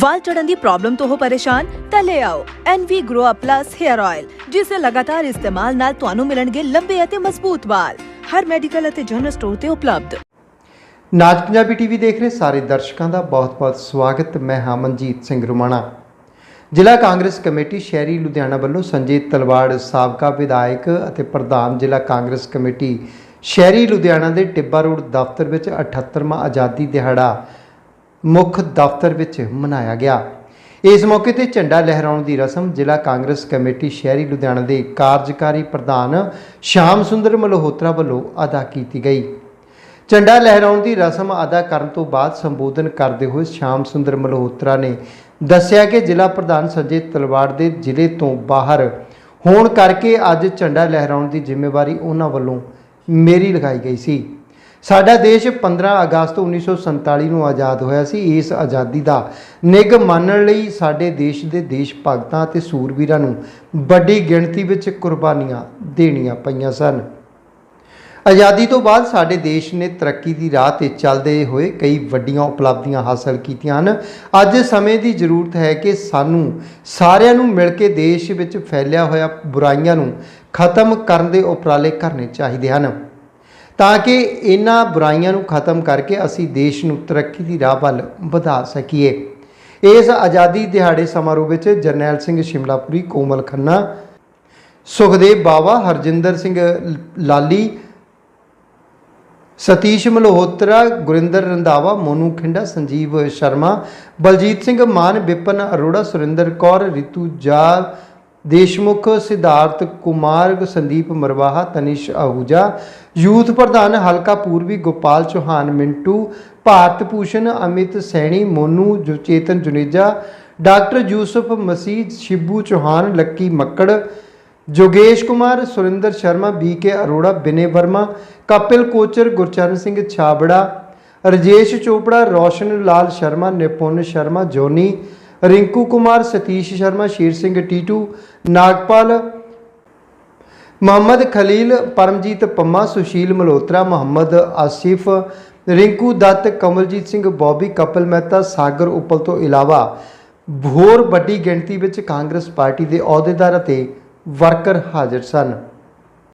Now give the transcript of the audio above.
ਵਾਲ ਝੜਨ ਦੀ problem ਤੋਂ ਹੋ ਪਰੇਸ਼ਾਨ, ਤਾਂ ਲੈ ਆਓ NV Grow Up Plus Hair Oil ਜਿਸ ਦੇ ਲਗਾਤਾਰ ਇਸਤੇਮਾਲ ਨਾਲ ਤੁਹਾਨੂੰ ਮਿਲਣਗੇ ਲੰਬੇ ਅਤੇ ਮਜ਼ਬੂਤ ਵਾਲ। ਹਰ ਮੈਡੀਕਲ ਅਤੇ ਜਨਰਲ ਸਟੋਰ ਤੇ ਉਪਲਬਧ। ਨਾਜ ਪੰਜਾਬੀ ਟੀਵੀ ਦੇਖ ਰਹੇ ਸਾਰੇ ਦਰਸ਼ਕਾਂ ਦਾ ਬਹੁਤ-ਬਹੁਤ ਸਵਾਗਤ। ਮੈਂ ਹਾਂ ਮਨਜੀਤ ਸਿੰਘ ਰੁਮਾਣਾ। ਜ਼ਿਲ੍ਹਾ ਕਾਂਗਰਸ ਕਮੇਟੀ ਸ਼ਹਿਰੀ ਲੁਧਿਆਣਾ ਵੱਲੋਂ ਸੰਜੇ ਤਲਵਾੜ ਸਾਬਕਾ ਵਿਧਾਇਕ ਅਤੇ ਪ੍ਰਧਾਨ ਜ਼ਿਲ੍ਹਾ ਕਾਂਗਰਸ ਕਮੇਟੀ ਸ਼ਹਿਰੀ ਲੁਧਿਆਣਾ ਦੇ ਟਿੱਬਾ ਰੋਡ ਦਫ਼ਤਰ ਵਿੱਚ 78ਵਾਂ ਆਜ਼ਾਦੀ ਦਿਹਾੜਾ ਮੁੱਖ ਦਫ਼ਤਰ ਵਿੱਚ ਮਨਾਇਆ ਗਿਆ। ਇਸ ਮੌਕੇ ਤੇ ਝੰਡਾ ਲਹਿਰਾਉਣ ਦੀ ਰਸਮ ਜ਼ਿਲ੍ਹਾ ਕਾਂਗਰਸ ਕਮੇਟੀ ਸ਼ਹਿਰੀ ਲੁਧਿਆਣਾ ਦੇ ਕਾਰਜਕਾਰੀ ਪ੍ਰਧਾਨ ਸ਼ਾਮ ਸੁੰਦਰ ਮਲਹੋਤਰਾ ਵੱਲੋਂ ਅਦਾ ਕੀਤੀ ਗਈ। ਝੰਡਾ ਲਹਿਰਾਉਣ ਦੀ ਰਸਮ ਅਦਾ ਕਰਨ ਤੋਂ ਬਾਅਦ ਸੰਬੋਧਨ ਕਰਦੇ ਹੋਏ ਸ਼ਾਮ ਸੁੰਦਰ ਮਲਹੋਤਰਾ ਨੇ ਦੱਸਿਆ ਕਿ ਜ਼ਿਲ੍ਹਾ ਪ੍ਰਧਾਨ ਸੰਜੇ ਤਲਵਾੜ ਦੇ ਜ਼ਿਲ੍ਹੇ ਤੋਂ ਬਾਹਰ ਹੋਣ ਕਰਕੇ ਅੱਜ ਝੰਡਾ ਲਹਿਰਾਉਣ ਦੀ ਜ਼ਿੰਮੇਵਾਰੀ ਉਹਨਾਂ ਵੱਲੋਂ ਮੇਰੀ ਲਗਾਈ ਗਈ ਸੀ। ਸਾਡਾ ਦੇਸ਼ 15 ਅਗਸਤ 1947 ਨੂੰ ਆਜ਼ਾਦ ਹੋਇਆ ਸੀ। ਇਸ ਆਜ਼ਾਦੀ ਦਾ ਨਿੱਘ ਮੰਨਣ ਲਈ ਸਾਡੇ ਦੇਸ਼ ਦੇ ਦੇਸ਼ ਭਗਤਾਂ ਅਤੇ ਸੂਰਬੀਰਾਂ ਨੂੰ ਵੱਡੀ ਗਿਣਤੀ ਵਿੱਚ ਕੁਰਬਾਨੀਆਂ ਦੇਣੀਆਂ ਪਈਆਂ ਸਨ। ਆਜ਼ਾਦੀ ਤੋਂ ਬਾਅਦ ਸਾਡੇ ਦੇਸ਼ ਨੇ ਤਰੱਕੀ ਦੀ ਰਾਹ ਤੇ ਚੱਲਦੇ ਹੋਏ ਕਈ ਵੱਡੀਆਂ ਉਪਲਬਧੀਆਂ ਹਾਸਲ ਕੀਤੀਆਂ ਹਨ। ਅੱਜ ਸਮੇਂ ਦੀ ਜ਼ਰੂਰਤ ਹੈ ਕਿ ਸਾਨੂੰ ਸਾਰਿਆਂ ਨੂੰ ਮਿਲ ਕੇ ਦੇਸ਼ ਵਿੱਚ ਫੈਲਿਆ ਹੋਇਆ ਬੁਰਾਈਆਂ ਨੂੰ ਖਤਮ ਕਰਨ ਦੇ ਉਪਰਾਲੇ ਕਰਨੇ ਚਾਹੀਦੇ ਹਨ। ਤਾਂ ਕਿ ਇਹਨਾਂ ਬੁਰਾਈਆਂ ਨੂੰ ਖਤਮ ਕਰਕੇ ਅਸੀਂ ਦੇਸ਼ ਨੂੰ ਤਰੱਕੀ ਦੀ ਰਾਹ ਵੱਲ ਵਧਾ ਸਕੀਏ। ਇਸ ਆਜ਼ਾਦੀ ਦਿਹਾੜੇ ਸਮਾਰੋਹ ਵਿੱਚ ਜਰਨੈਲ ਸਿੰਘ ਸ਼ਿਮਲਾਪੁਰੀ, ਕੋਮਲ ਖੰਨਾ, ਸੁਖਦੇਵ ਬਾਵਾ, ਹਰਜਿੰਦਰ ਸਿੰਘ ਲਾਲੀ, ਸਤੀਸ਼ ਮਲਹੋਤਰਾ, ਗੁਰਿੰਦਰ ਰੰਧਾਵਾ, ਮੋਨੂ ਖਿੰਡਾ, ਸੰਜੀਵ ਸ਼ਰਮਾ, ਬਲਜੀਤ ਸਿੰਘ ਮਾਨ ਵਿਪਨ ਅਰੋੜਾ, ਸੁਰਿੰਦਰ ਕੌਰ, ਰਿਤੂ देशमुख, सिद्धार्थ, कुमार, संदीप मरवाहा, तनिष आहूजा, यूथ प्रधान हलका पूर्वी गोपाल चौहान, मिंटू भारत भूषण अमित सैनी, मोनू जो चेतन जुनेजा, डॉक्टर यूसुफ मसीह शिबू चौहान, लक्की मक्कड़, जोगेश Kumar, Surendra Sharma B K Arora Vinay Verma, Kapil Kochar, Gurcharan Singh Chhabra, Rajesh Chopra, Roshan Lal Sharma Nipun Sharma, Johnny Rinku Kumar, Satish Sharma, Sher Singh Titu, Nagpal, Mohammad Khalil, Paramjit Pamma, Sushil Malhotra, Muhammad Asif, Rinku Dutt, Kamaljit Singh, Bobby, Kapil Mehta, Sagar Uppal ਤੋਂ ਇਲਾਵਾ ਹੋਰ ਵੱਡੀ ਗਿਣਤੀ ਵਿੱਚ ਕਾਂਗਰਸ ਪਾਰਟੀ ਦੇ ਅਹੁਦੇਦਾਰ ਅਤੇ ਵਰਕਰ ਹਾਜ਼ਰ ਸਨ।